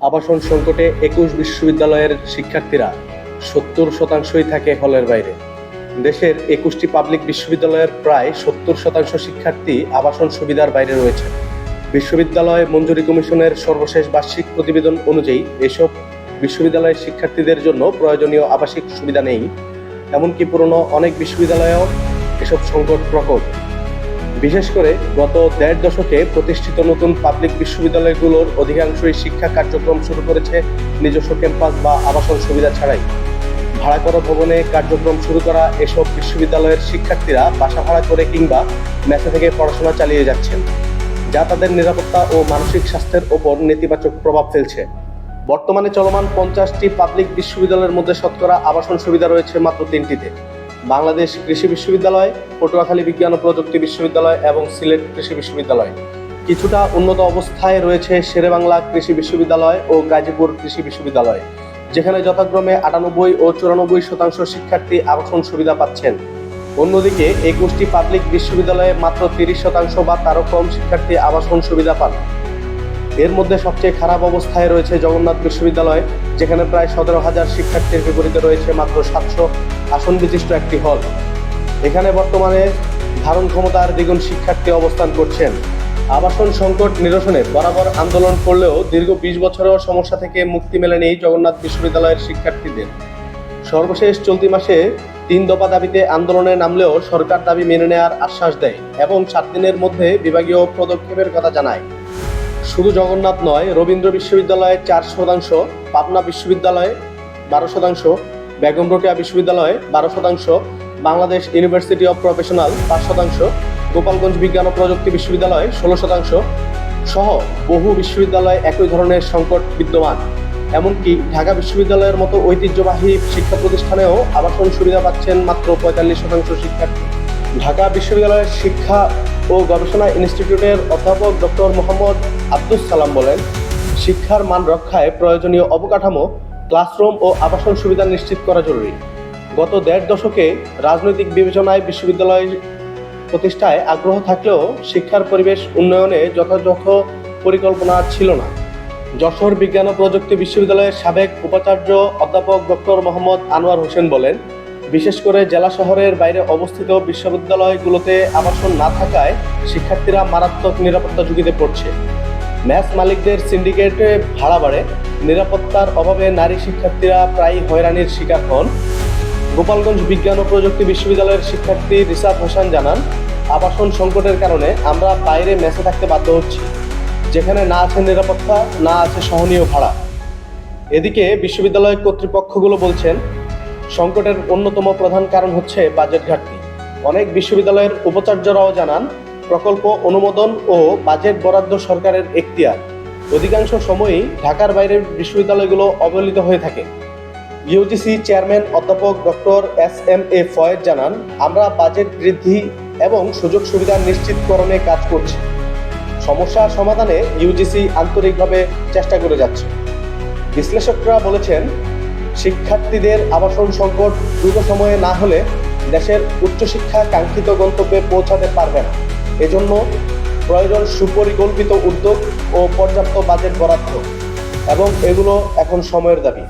আবাসন সংকটে একুশ বিশ্ববিদ্যালয়ের শিক্ষার্থীরা সত্তর শতাংশই থাকে হলের বাইরে। দেশের একুশটি পাবলিক বিশ্ববিদ্যালয়ের প্রায় সত্তর শতাংশ শিক্ষার্থী আবাসন সুবিধার বাইরে রয়েছে। বিশ্ববিদ্যালয় মঞ্জুরি কমিশনের সর্বশেষ বার্ষিক প্রতিবেদন অনুযায়ী এসব বিশ্ববিদ্যালয়ের শিক্ষার্থীদের জন্য প্রয়োজনীয় আবাসিক সুবিধা নেই। এমনকি পুরনো অনেক বিশ্ববিদ্যালয়েও এসব সংকট প্রকট। বিশেষ করে গত দেড় দশকে প্রতিষ্ঠিত নতুন পাবলিক বিশ্ববিদ্যালয়গুলোর অধিকাংশই শিক্ষা কার্যক্রম শুরু করেছে নিজস্ব ক্যাম্পাস বা আবাসন সুবিধা ছাড়াই। ভাড়া করা ভবনে কার্যক্রম শুরু করা এসব বিশ্ববিদ্যালয়ের শিক্ষার্থীরা বাসা ভাড়া করে কিংবা মেসে থেকে পড়াশোনা চালিয়ে যাচ্ছেন, যা তাদের নিরাপত্তা ও মানসিক স্বাস্থ্যের ওপর নেতিবাচক প্রভাব ফেলছে। বর্তমানে চলমান পঞ্চাশটি পাবলিক বিশ্ববিদ্যালয়ের মধ্যে শতকরা আবাসন সুবিধা রয়েছে মাত্র তিনটিতে। বাংলাদেশ কৃষি বিশ্ববিদ্যালয়, পটুয়াখালী বিজ্ঞান ও প্রযুক্তি বিশ্ববিদ্যালয় এবং সিলেট কৃষি বিশ্ববিদ্যালয়। কিছুটা উন্নত অবস্থায় রয়েছে শেরেবাংলা কৃষি বিশ্ববিদ্যালয় ও গাজীপুর কৃষি বিশ্ববিদ্যালয়, যেখানে যথাক্রমে আটানব্বই ও চুরানব্বই শতাংশ শিক্ষার্থী আবাসন সুবিধা পাচ্ছেন। অন্যদিকে, একুশটি পাবলিক বিশ্ববিদ্যালয়ে মাত্র তিরিশ শতাংশ বা তারও কম শিক্ষার্থী আবাসন সুবিধা পান। এর মধ্যে সবচেয়ে খারাপ অবস্থায় রয়েছে জগন্নাথ বিশ্ববিদ্যালয়, যেখানে প্রায় সতেরো হাজার শিক্ষার্থীর বিপরীতে রয়েছে মাত্র সাতশো আসন বিশিষ্ট একটি হল। এখানে বর্তমানে ধারণ ক্ষমতার দ্বিগুণ শিক্ষার্থী অবস্থান করছেন। আবাসন সংকট নিরসনে বরাবর আন্দোলন করলেও দীর্ঘ বিশ বছরেও সমস্যা থেকে মুক্তি মেলেনি জগন্নাথ বিশ্ববিদ্যালয়ের শিক্ষার্থীদের। সর্বশেষ চলতি মাসে তিন দফা দাবিতে আন্দোলনে নামলেও সরকার দাবি মেনে নেওয়ার আশ্বাস দেয় এবং সাত দিনের মধ্যে বিভাগীয় পদক্ষেপের কথা জানায়। শুধু জগন্নাথ নয়, রবীন্দ্র বিশ্ববিদ্যালয়ে চার শতাংশ, পাবনা বিশ্ববিদ্যালয়ে বারো শতাংশ বেগম রোকেয়া বিশ্ববিদ্যালয়ে বারো শতাংশ, বাংলাদেশ ইউনিভার্সিটি অব প্রফেশনাল পাঁচ শতাংশ, গোপালগঞ্জ বিজ্ঞান ও প্রযুক্তি বিশ্ববিদ্যালয় ষোলো শতাংশ সহ বহু বিশ্ববিদ্যালয়ে একই ধরনের সংকট বিদ্যমান। এমনকি ঢাকা বিশ্ববিদ্যালয়ের মতো ঐতিহ্যবাহী শিক্ষা প্রতিষ্ঠানেও আবাসন সুবিধা পাচ্ছেন মাত্র পঁয়তাল্লিশ শতাংশ শিক্ষার্থী। ঢাকা বিশ্ববিদ্যালয়ের শিক্ষা ও গবেষণা ইনস্টিটিউটের অধ্যাপক ডক্টর মোহাম্মদ আব্দুস সালাম বলেন, শিক্ষার মান রক্ষায় প্রয়োজনীয় অবকাঠামো ক্লাসরুম ও আবাসন সুবিধা নিশ্চিত করা জরুরি। গত দেড় দশকে রাজনৈতিক বিবেচনায় বিশ্ববিদ্যালয় প্রতিষ্ঠায় আগ্রহ থাকলেও শিক্ষার পরিবেশ উন্নয়নে যথাযথ পরিকল্পনা ছিল না। যশোর বিজ্ঞান ও প্রযুক্তি বিশ্ববিদ্যালয়ের সাবেক উপাচার্য অধ্যাপক ডক্টর মোহাম্মদ আনোয়ার হোসেন বলেন, বিশেষ করে জেলা শহরের বাইরে অবস্থিত বিশ্ববিদ্যালয়গুলোতে আবাসন না থাকায় শিক্ষার্থীরা মারাত্মক নিরাপত্তা ঝুঁকিতে পড়ছে। ম্যাচ মালিকদের সিন্ডিকেটে ভাড়া বাড়ে নিরাপত্তার অভাবে নারী শিক্ষার্থীরা প্রায়ই হয়রানির শিকার হন। গোপালগঞ্জ বিজ্ঞান ও প্রযুক্তি বিশ্ববিদ্যালয়ের শিক্ষার্থী রিসাদ হোসেন জানান, আবাসন সংকটের কারণে আমরা বাইরে মেসে থাকতে বাধ্য হচ্ছি। যেখানে না আছে নিরাপত্তা, না আছে সহনীয় ভাড়া। এদিকে বিশ্ববিদ্যালয় কর্তৃপক্ষগুলো বলছেন, সংকটের অন্যতম প্রধান কারণ হচ্ছে বাজেট ঘাটতি। অনেক বিশ্ববিদ্যালয়ের উপাচার্যরাও জানান, প্রকল্প অনুমোদন ও বাজেট বরাদ্দ সরকারের এখতিয়ার। অধিকাংশ সময়ই ঢাকার বাইরের বিশ্ববিদ্যালয়গুলো অবহেলিত হয়ে থাকে। ইউজিসি চেয়ারম্যান অধ্যাপক doctor S M A Fayez জানান, আমরা বাজেট বৃদ্ধি এবং সুযোগ সুবিধা নিশ্চিতকরণে কাজ করছি। সমস্যা সমাধানে ইউজিসি আন্তরিকভাবে চেষ্টা করে যাচ্ছে। বিশ্লেষকরা বলেছেন, শিক্ষার্থীদের আবাসন সংকট দ্রুত সময়ে না হলে দেশের উচ্চশিক্ষা কাঙ্ক্ষিত গন্তব্যে পৌঁছাতে পারবে না। এজন্য প্রয়োজন সুপরিকল্পিত উদ্যোগ ও পর্যাপ্ত বাজেট বরাদ্দ। এবং এগুলো এখন সময়ের দাবি।